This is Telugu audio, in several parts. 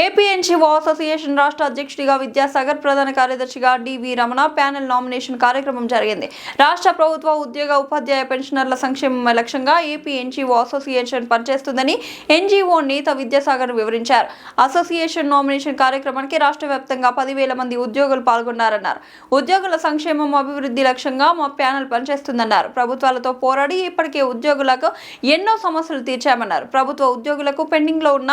ఏపీఎన్జీఓ అసోసియేషన్ రాష్ట్ర అధ్యక్షుడిగా విద్యాసాగర్ ప్రధాన కార్యదర్శిగా డివి రమణ ప్యానెల్ నామినేషన్ కార్యక్రమం జరిగింది. రాష్ట్ర ప్రభుత్వ ఉద్యోగ ఉపాధ్యాయ పెన్షనర్ల సంక్షేమం లక్ష్యంగా ఏపీఎన్జీఓ అసోసియేషన్ పనిచేస్తుందని ఎన్జీఓ నేత విద్యాసాగర్ వివరించారు. అసోసియేషన్ నామినేషన్ కార్యక్రమానికి రాష్ట్ర వ్యాప్తంగా పదివేల మంది ఉద్యోగులు పాల్గొన్నారన్నారు. ఉద్యోగుల సంక్షేమం అభివృద్ధి లక్ష్యంగా మా ప్యానెల్ పనిచేస్తుందన్నారు. ప్రభుత్వాలతో పోరాడి ఇప్పటికే ఉద్యోగులకు ఎన్నో సమస్యలు తీర్చామన్నారు. ప్రభుత్వ ఉద్యోగులకు పెండింగ్లో ఉన్న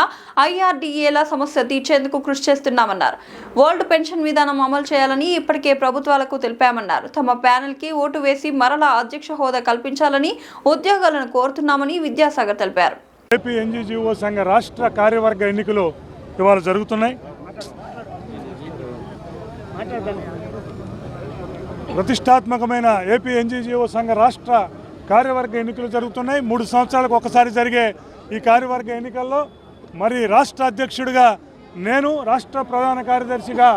ఐఆర్డీఏల సమస్య తీర్చేందుకు కృషి చేస్తున్నామన్నారు. వరల్డ్ పెన్షన్ విధానం అమలు చేయాలని ఇప్పటికే ప్రభుత్వాలకు తెలిపామన్నారు. తమ ప్యానెల్కి ఓటు వేసి మరలా అధ్యక్ష హోదా కల్పించాలని ఉద్యోగాలను కోరుతున్నామని విద్యాసాగర్ తెలిపారు. ఏపీ ఎన్జీజీఓ సంఘ రాష్ట్ర కార్యవర్గ ఎన్నికలు ఇవాళ జరుగుతున్నాయి. ప్రతిష్టాత్మకమైన ఏపీ ఎన్జీజీఓ సంఘ రాష్ట్ర కార్యవర్గ ఎన్నికలు జరుగుతున్నాయి. మూడు సంవత్సరాలకు ఒకసారి జరిగే ఈ కార్యవర్గ ఎన్నికల్లో మరి రాష్ట్ర అధ్యక్షుడిగా నేను రాష్ట్ర ప్రధాన కార్యదర్శిగా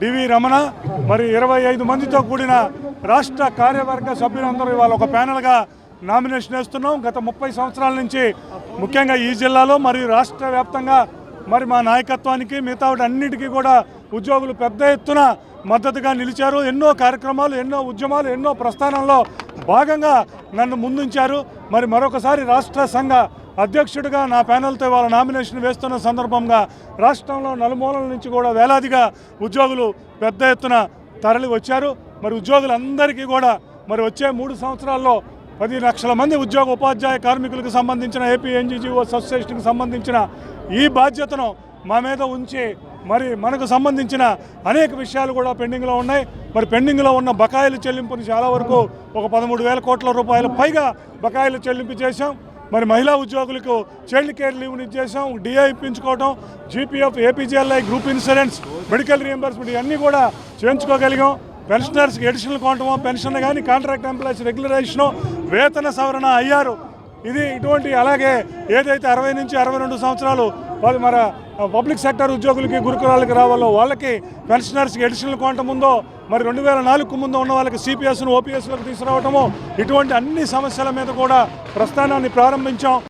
డివి రమణ మరి ఇరవై ఐదు మందితో కూడిన రాష్ట్ర కార్యవర్గ సభ్యులందరూ ఇవాళ ఒక ప్యానెల్గా నామినేషన్ వేస్తున్నాం. గత ముప్పై సంవత్సరాల నుంచి ముఖ్యంగా ఈ జిల్లాలో మరియు రాష్ట్ర వ్యాప్తంగా మరి మా నాయకత్వానికి మిగతా అన్నిటికీ కూడా ఉద్యోగులు పెద్ద ఎత్తున మద్దతుగా నిలిచారు. ఎన్నో కార్యక్రమాలు ఎన్నో ఉద్యమాలు ఎన్నో ప్రస్థానంలో భాగంగా నన్ను ముందుంచారు. మరి మరొకసారి రాష్ట్ర సంఘ అధ్యక్షుడిగా నా ప్యానెల్తో ఇవాళ నామినేషన్ వేస్తున్న సందర్భంగా రాష్ట్రంలో నలుమూలల నుంచి కూడా వేలాదిగా ఉద్యోగులు పెద్ద ఎత్తున తరలి వచ్చారు. మరి ఉద్యోగులందరికీ కూడా మరి వచ్చే మూడు సంవత్సరాల్లో పది లక్షల మంది ఉద్యోగ ఉపాధ్యాయ కార్మికులకు సంబంధించిన ఏపీ ఎన్జీజీఓ అసోసియేషన్కి సంబంధించిన ఈ బాధ్యతను మా మీద ఉంచి మరి మనకు సంబంధించిన అనేక విషయాలు కూడా పెండింగ్లో ఉన్నాయి. మరి పెండింగ్లో ఉన్న బకాయిల చెల్లింపుని చాలా వరకు ఒక పదమూడు వేల కోట్ల రూపాయల పైగా బకాయిలు చెల్లింపు చేశాం. మరి మహిళా ఉద్యోగులకు చైల్డ్ కేర్ లీవ్ని ఇచ్చేసాం DI ఇప్పించుకోవడం GPF APGLI group insurance medical reimbursement ఇవన్నీ కూడా చేయించుకోగలిగాం. పెన్షనర్స్కి ఎడిషనల్ క్వాంటమో పెన్షన్ కానీ కాంట్రాక్ట్ ఎంప్లాయీస్ రెగ్యులరైజేషను వేతన సవరణ అయ్యారు. ఇది ఇటువంటి అలాగే ఏదైతే అరవై నుంచి అరవై రెండు సంవత్సరాలు వాళ్ళు మన పబ్లిక్ సెక్టర్ ఉద్యోగులకి గురుకులాలకి రావాలో వాళ్ళకి పెన్షనర్స్కి ఎడిషనల్ క్వాంటం ఉందో మరి రెండు వేల నాలుగు ముందు ఉన్న వాళ్ళకి సిపిఎస్ను ఓపీఎస్లకు తీసుకురావటము ఇటువంటి అన్ని సమస్యల మీద కూడా ప్రస్థానాన్ని ప్రారంభించాం.